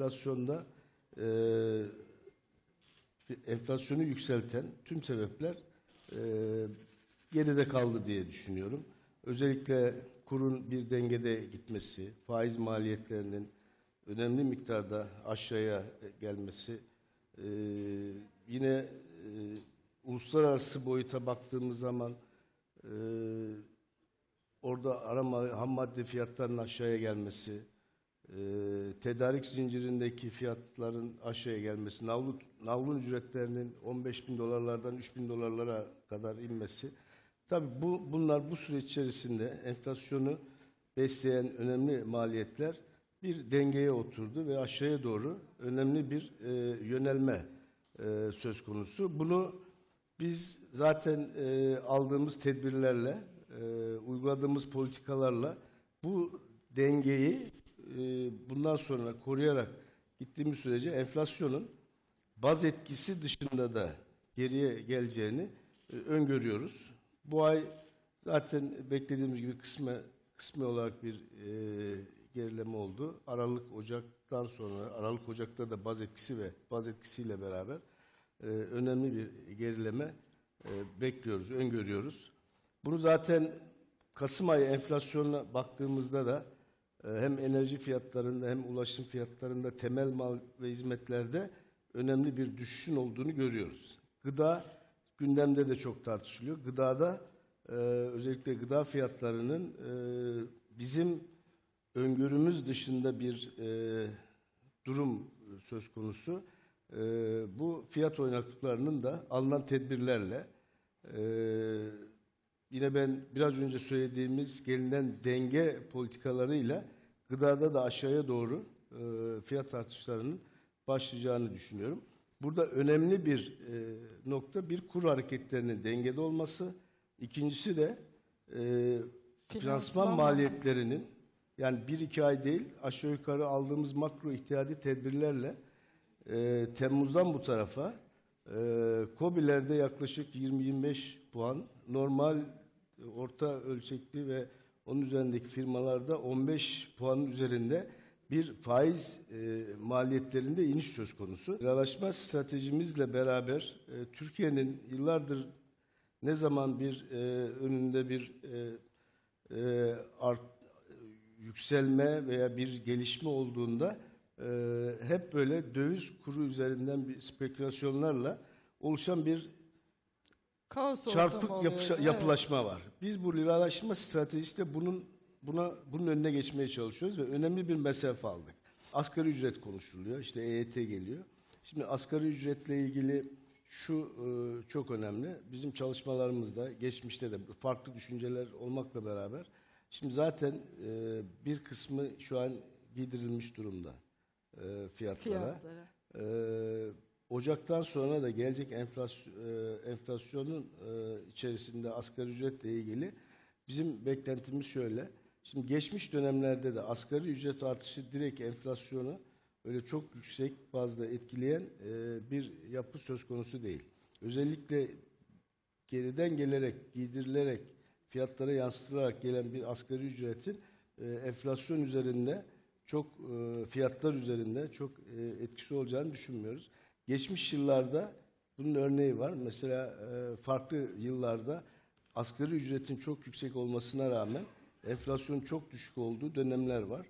enflasyonda e, enflasyonu yükselten tüm sebepler e, geride kaldı diye düşünüyorum. Özellikle kurun bir dengede gitmesi, faiz maliyetlerinin önemli miktarda aşağıya gelmesi, e, yine e, uluslararası boyuta baktığımız zaman e, orada arama ham madde fiyatlarının aşağıya gelmesi, e, tedarik zincirindeki fiyatların aşağıya gelmesi, navlu, navlun ücretlerinin 15 bin dolarlardan 3 bin dolarlara kadar inmesi. Tabii bu, bunlar bu süreç içerisinde enflasyonu besleyen önemli maliyetler bir dengeye oturdu ve aşağıya doğru önemli bir e, yönelme e, söz konusu. Bunu biz zaten e, aldığımız tedbirlerle, e, uyguladığımız politikalarla bu dengeyi bundan sonra koruyarak gittiğimiz sürece enflasyonun baz etkisi dışında da geriye geleceğini e, öngörüyoruz. Bu ay zaten beklediğimiz gibi kısme kısmi olarak bir e, gerileme oldu. Aralık Ocak'tan sonra Aralık Ocak'ta da baz etkisi ve baz etkisiyle beraber e, önemli bir gerileme e, bekliyoruz, öngörüyoruz. Bunu zaten Kasım ayı enflasyonuna baktığımızda da e, hem enerji fiyatlarında hem ulaşım fiyatlarında temel mal ve hizmetlerde önemli bir düşüşün olduğunu görüyoruz. Gıda gündemde de çok tartışılıyor. Gıdada e, özellikle gıda fiyatlarının e, bizim öngörümüz dışında bir e, durum söz konusu. E, bu fiyat oynaklıklarının da alınan tedbirlerle e, yine ben biraz önce söylediğimiz gelinen denge politikalarıyla gıdada da aşağıya doğru e, fiyat artışlarının başlayacağını düşünüyorum. Burada önemli bir e, nokta bir kur hareketlerinin dengede olması. İkincisi de e, finansman maliyetlerinin yani bir iki ay değil aşağı yukarı aldığımız makro ihtiyadi tedbirlerle e, Temmuz'dan bu tarafa e, COBİ'lerde yaklaşık 20-25 puan normal orta ölçekli ve onun üzerindeki firmalarda 15 puanın üzerinde bir faiz e, maliyetlerinde iniş söz konusu. Liralaşma stratejimizle beraber e, Türkiye'nin yıllardır ne zaman bir e, önünde bir e, e, art, yükselme veya bir gelişme olduğunda e, hep böyle döviz kuru üzerinden bir spekülasyonlarla oluşan bir Kaos çarpık oluyor. yapışa- Evet. yapılaşma var. Biz bu liralaşma stratejisiyle bunun buna bunun önüne geçmeye çalışıyoruz ve önemli bir mesafe aldık. Asgari ücret konuşuluyor. İşte EYT geliyor. Şimdi asgari ücretle ilgili şu e, çok önemli. Bizim çalışmalarımızda geçmişte de farklı düşünceler olmakla beraber şimdi zaten e, bir kısmı şu an giydirilmiş durumda e, fiyatlara. Fiyatlara. Ee, Ocaktan sonra da gelecek enflasyon, enflasyonun e, içerisinde asgari ücretle ilgili bizim beklentimiz şöyle. Şimdi geçmiş dönemlerde de asgari ücret artışı direkt enflasyonu öyle çok yüksek bazda etkileyen e, bir yapı söz konusu değil. Özellikle geriden gelerek, giydirilerek, fiyatlara yansıtılarak gelen bir asgari ücretin e, enflasyon üzerinde çok e, fiyatlar üzerinde çok e, etkisi olacağını düşünmüyoruz. Geçmiş yıllarda bunun örneği var. Mesela e, farklı yıllarda asgari ücretin çok yüksek olmasına rağmen enflasyonun çok düşük olduğu dönemler var.